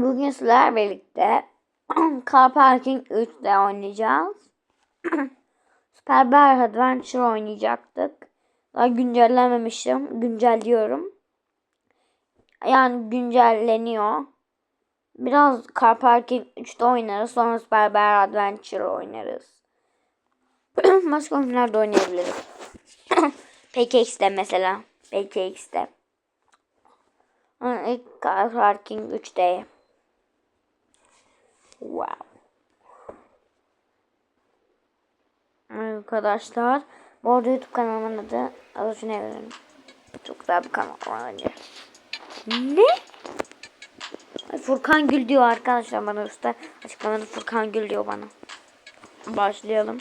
Bugün sizlerle birlikte Car Parking 3'te oynayacağız. Super Bear Adventure oynayacaktık. Daha güncellememişim. Güncelliyorum. Yani güncelleniyor. Biraz Car Parking 3'te oynarız. Sonra Super Bear Adventure oynarız. Başka oyunlarda oynayabiliriz. PKX'de mesela. PKX'de. İlk Car Parking 3'te. Wow. Arkadaşlar. Bu arada YouTube kanalımın adı Alışın Evrim. Çok güzel bir kanal bence. Ne? Ay, Furkan Gül diyor arkadaşlar bana usta. Açıklamada Furkan Gül diyor bana. Başlayalım.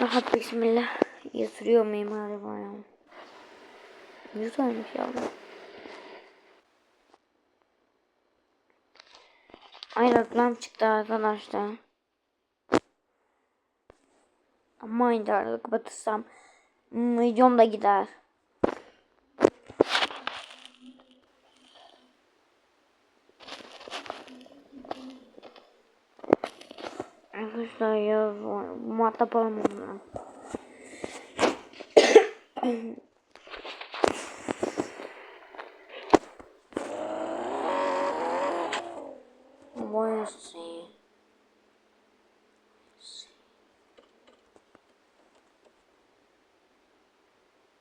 Rahat bismillah. Yatırıyor muyum arabaya? Güzelmiş ya. Ay reklam çıktı arkadaşlar. Ama internet kapatırsam videom da gider. Arkadaşlar ya muhatap olamam. Boyası.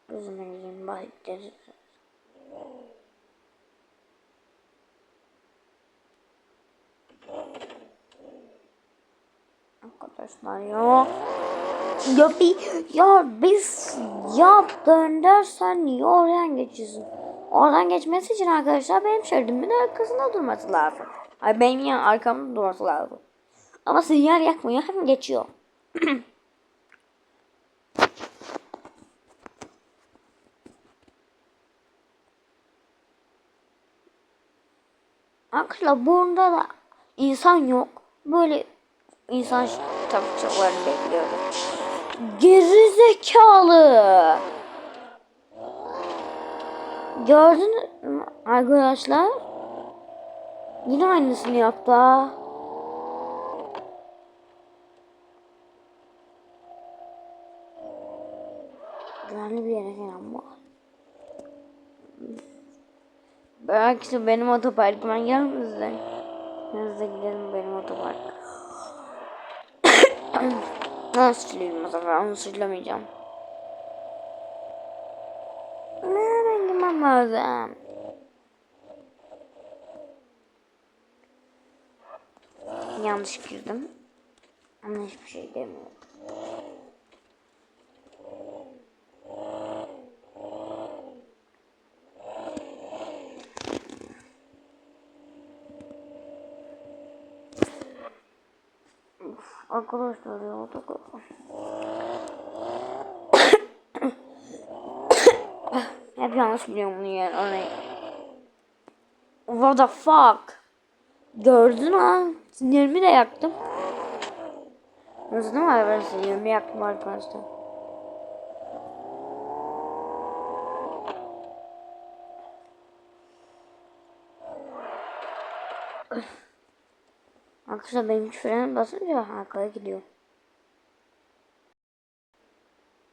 Üzmeyin bahçesi. Arkadaşlar ya. Ya bir ya biz ya döndürsen ya oradan geçiyorsun. Oradan geçmesi için arkadaşlar benim şeridimin arkasında durması lazım. Ay benim yan arkamda durması lazım. Ama sinyal yakmıyor hem geçiyor. Arkadaşlar bunda da insan yok. Böyle insan tavukçalarını bekliyorum. Geri zekalı. Gördünüz mü arkadaşlar? Yine aynısını yaptı. ha. Güvenli bir yere falan var. Belki de benim otoparkıma gelmezler. Hızlı gidelim benim otopark. Nasıl sileyim o sefer? Onu silemeyeceğim. Nereye gitmem lazım? Yanlış girdim. Ama hiçbir şey demiyorum. Arkadaşlar ya otogar. Hep yanlış biliyorum bunu yani orayı. What the fuck? Gördün ha? Sinirimi de yaktım. Nasıl değil mi? Ben sinirimi yaktım arkadaşlar. Arkadaşlar benim frene basınca arkaya gidiyor.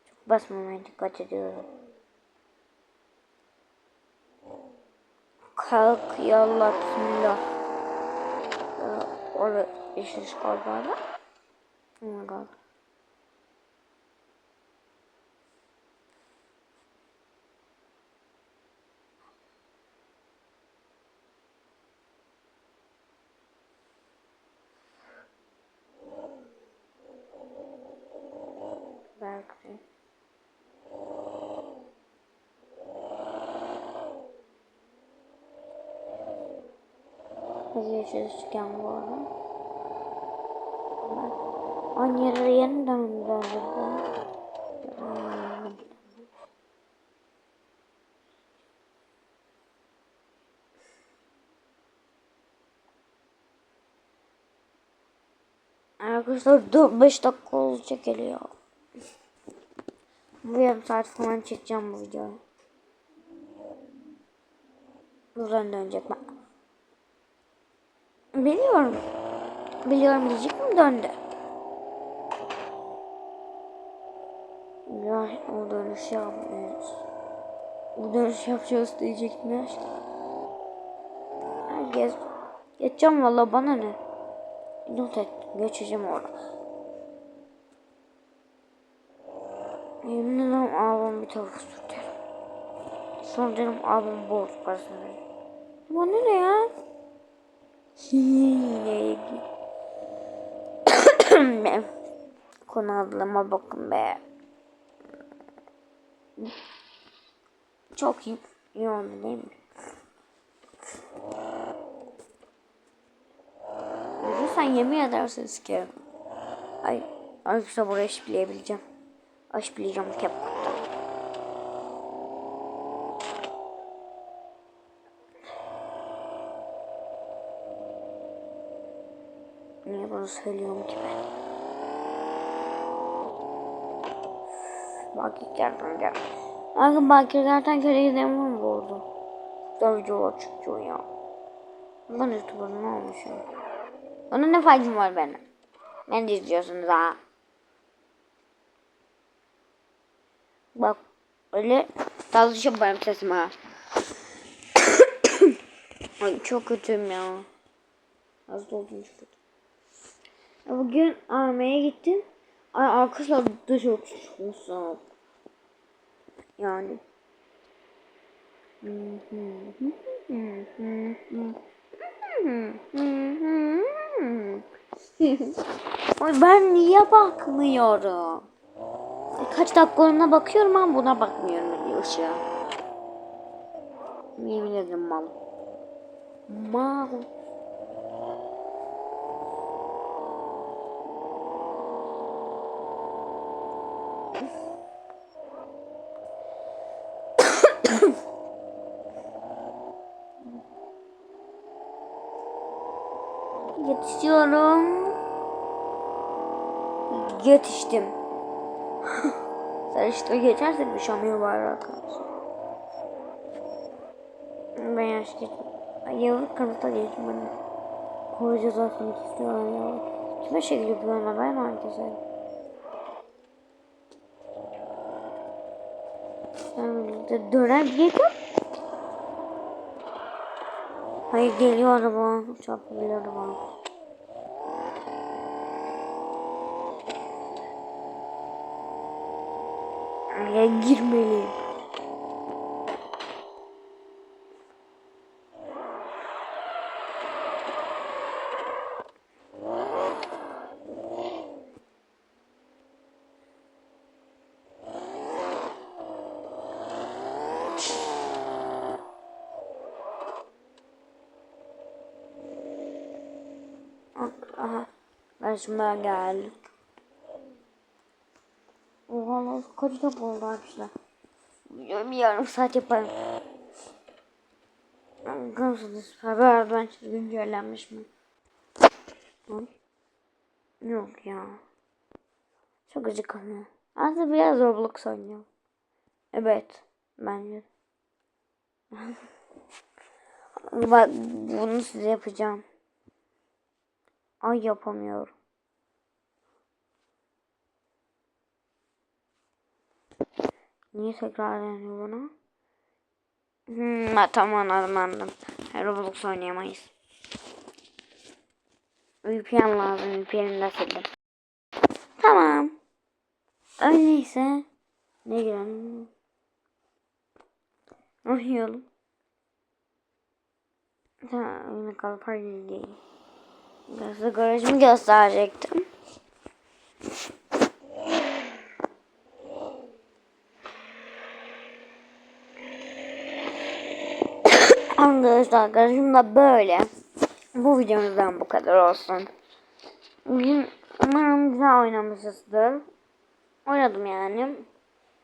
Çok basmamaya dikkat ediyorum. Kalk yallah bismillah. Ee, Orada yeşil kaldı. Oh my god. Hadi yeşil çıkan bu arada. Aynı yere yeniden mi? Arkadaşlar dur 5 dakika olacak geliyor. Bu yarım saat falan çekeceğim bu videoyu. Buradan dönecek bak. Biliyorum. Biliyorum diyecektim döndü. Ya o dönüş yapmıyoruz. Bu dönüş yapacağız diyecektim ya işte. Herkes geçeceğim valla bana ne. Not et. Geçeceğim orada. Yemin ederim abim bir tavuk sürterim. Sonra dedim abim borç parasını verir. Bana ne ya? Yine Ben konu adlama bakın be. Çok iyi, iyi oldu değil mi? Yürürsen yemin edersin sikerim. Ay, arkadaşlar buraya eşitleyebileceğim. Eşitleyeceğim kepkutta. Niye bunu söylüyorum ki ben? Bak geldim gel. Bakın bakirlerden köre gidemiyor mu bu arada? Güzel videolar çıkıyor ya. Ben YouTuber ne olmuş ya? Onun ne faydam var benim? Ben de izliyorsunuz ha. Bak öyle şey benim sesim ha. Ay çok kötüyüm ya. Az oldum işte. Bugün AVM'ye gittim. Ay arkadaşlar da çok çıkmışsın. Yani. Ay ben niye bakmıyorum? Kaç dakikalığına bakıyorum ama buna bakmıyorum ışığa. Yemin ederim mal. Mal. Yetişiyorum. Yetiştim. Sen işte geçersek bir şamıyor var arkadaşlar. Ben yaş geçtim. Yavru kanıta geçtim ben. Koca zaten istiyorlar ya. Kime şekil yapıyorlar ben herkese. Ben birlikte döner geliyor. Hayır geliyor araba. Çarpabiliyor araba. Araya girmeliyim. Aha. Karşıma geldik. Oha lan kaç dakika oldu arkadaşlar. Biliyorum bir yarım saat yaparım. Görüyorsunuz haber ben güncellenmiş mi? Yok ya. Çok acıkım Aslında biraz Roblox oynuyorum. Evet. Bence. Bak bunu size yapacağım. Ay yapamıyorum. Niye tekrar deniyor bana? Hmm, tamam anladım anladım. Roblox oynayamayız. VPN lazım. VPN'i de sildim. Tamam. Öyleyse ne girelim? Oynayalım. Ha, yine değil. Biraz garajımı gösterecektim. Arkadaşlar garajım da böyle. Bu videomuzdan bu kadar olsun. Bugün umarım güzel oynamışızdır. Oynadım yani.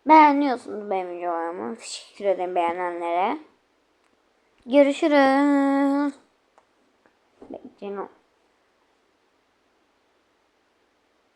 Beğeniyorsunuz benim videolarımı. Teşekkür ederim beğenenlere. Görüşürüz. Bekleyin.